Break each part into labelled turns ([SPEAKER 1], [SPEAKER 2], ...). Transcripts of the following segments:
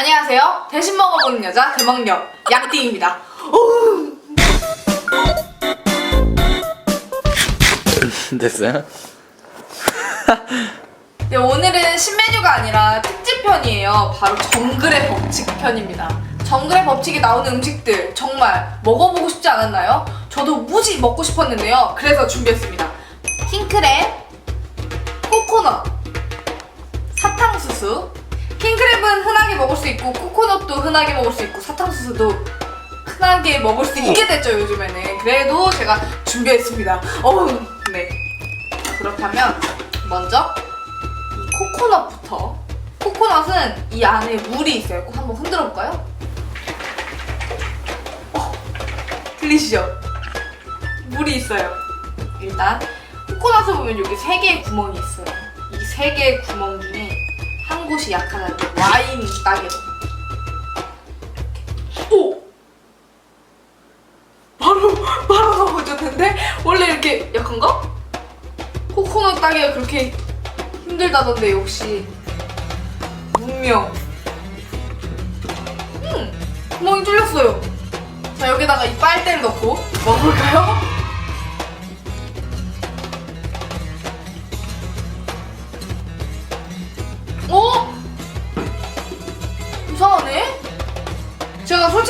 [SPEAKER 1] 안녕하세요. 대신 먹어보는 여자 대망력 양띵입니다.
[SPEAKER 2] 됐어요?
[SPEAKER 1] 네, 오늘은 신메뉴가 아니라 특집편이에요. 바로 정글의 법칙 편입니다. 정글의 법칙이 나오는 음식들 정말 먹어보고 싶지 않았나요? 저도 무지 먹고 싶었는데요. 그래서 준비했습니다. 킹크랩, 코코넛, 사탕수수. 킹크랩은 흔하게 먹을 수 있고 코코넛도 흔하게 먹을 수 있고 사탕수수도 흔하게 먹을 수 있게 됐죠 요즘에는. 그래도 제가 준비했습니다. 어우, 네. 자, 그렇다면 먼저 이 코코넛부터 코코넛은 이 안에 물이 있어요. 꼭 한번 흔들어 볼까요? 어, 들리시죠? 물이 있어요. 일단 코코넛을 보면 여기 세 개의 구멍이 있어요. 이 세 개의 구멍 중에 한 곳이 약하다는 와인 따개로. 오! 바로 바로 넘어졌는데 원래 이렇게 약한가? 코코넛 따기가 그렇게 힘들다던데 역시 문명 음 구멍이 뚫렸어요 자 여기다가 이 빨대를 넣고 먹어볼까요?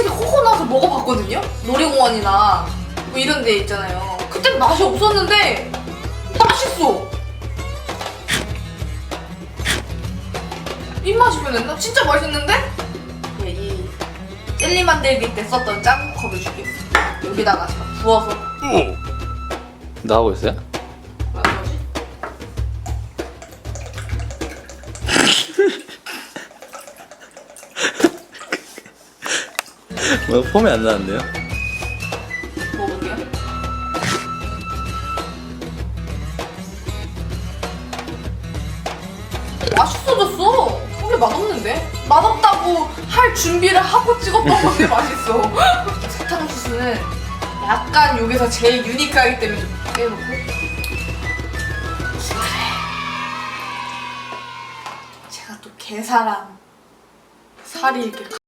[SPEAKER 1] 솔직히 코코넛을 먹어봤거든요? 놀이공원이나 뭐 이런 데 있잖아요 그땐 맛이 없었는데 맛있어. 입맛이 변했나? 진짜 맛있는데? 네, 이 젤리 만들기 때 썼던 짱구컵을 주겠어. 여기다가 제가 부어서
[SPEAKER 2] 나오고 있어요?
[SPEAKER 1] 뭐
[SPEAKER 2] 폼이 안 나는데요?
[SPEAKER 1] 맛있어졌어. 근데 맛없는데? 맛없다고 할 준비를 하고 찍었던 건데 맛있어. 사탕수수는 약간 여기서 제일 유니크하기 때문에 좀 빼놓고. 그래. 제가 또 게사랑 살이 이렇게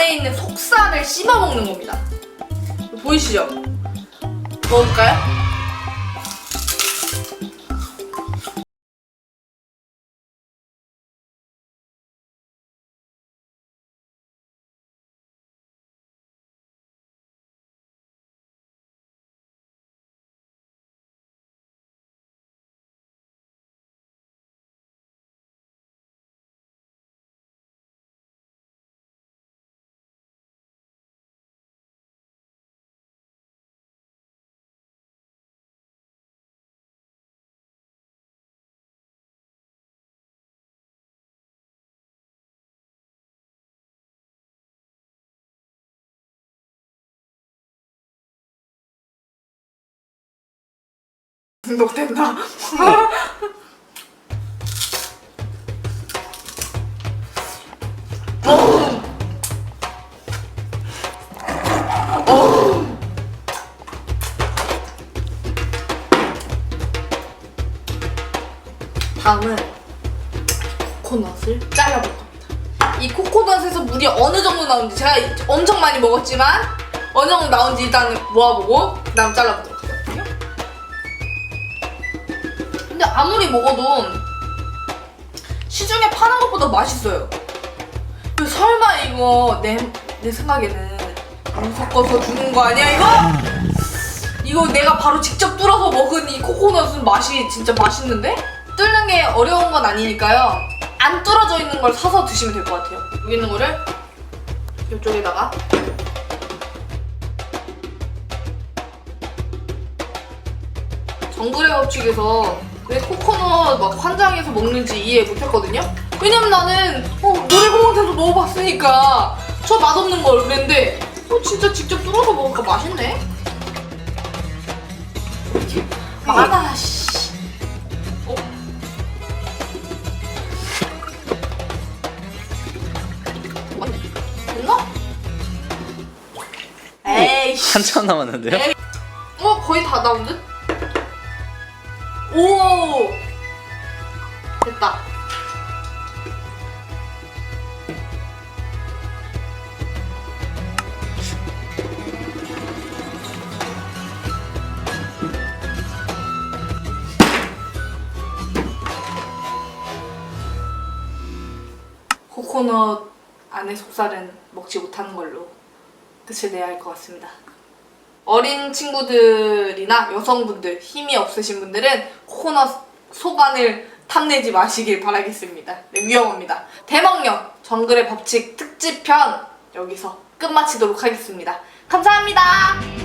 [SPEAKER 1] 안에 있는 속살을 씹어 먹는 겁니다. 보이시죠? 먹을까요? 어. 다음은 코코넛을 잘라볼 겁니다. 이 코코넛에서 물이 어느 정도 나오는지 제가 엄청 많이 먹었지만 어느 정도 나오는지 일단 모아보고 그다음 잘라보도록 근데 아무리 먹어도 시중에 파는 것보다 맛있어요. 그 설마 이거 내, 내 생각에는 안 섞어서 주는 거 아니야 이거? 이거 내가 바로 직접 뚫어서 먹은 이 코코넛은 맛이 진짜 맛있는데? 뚫는 게 어려운 건 아니니까요. 안 뚫어져 있는 걸 사서 드시면 될 것 같아요. 여기 있는 거를 이쪽에다가 정글의 법칙에서 왜 코코넛 막 환장해서 먹는지 이해 못했거든요. 왜냐면 나는 어, 놀이공원에서 먹어봤으니까 저 맛없는 걸 그랬는데 어, 진짜 직접 뚫어서 먹으니까 맛있네. 많아 씨. 어? 됐나? 에이 씨.
[SPEAKER 2] 한참 남았는데요?
[SPEAKER 1] 에이. 어 거의 다 나온 듯? 오 됐다 코코넛 안에 속살은 먹지 못하는 걸로 끝을 내야 할 것 같습니다. 어린 친구들이나 여성분들 힘이 없으신 분들은 코코넛 속안을 탐내지 마시길 바라겠습니다. 네, 위험합니다. 대망령 정글의 법칙 특집편 여기서 끝마치도록 하겠습니다. 감사합니다.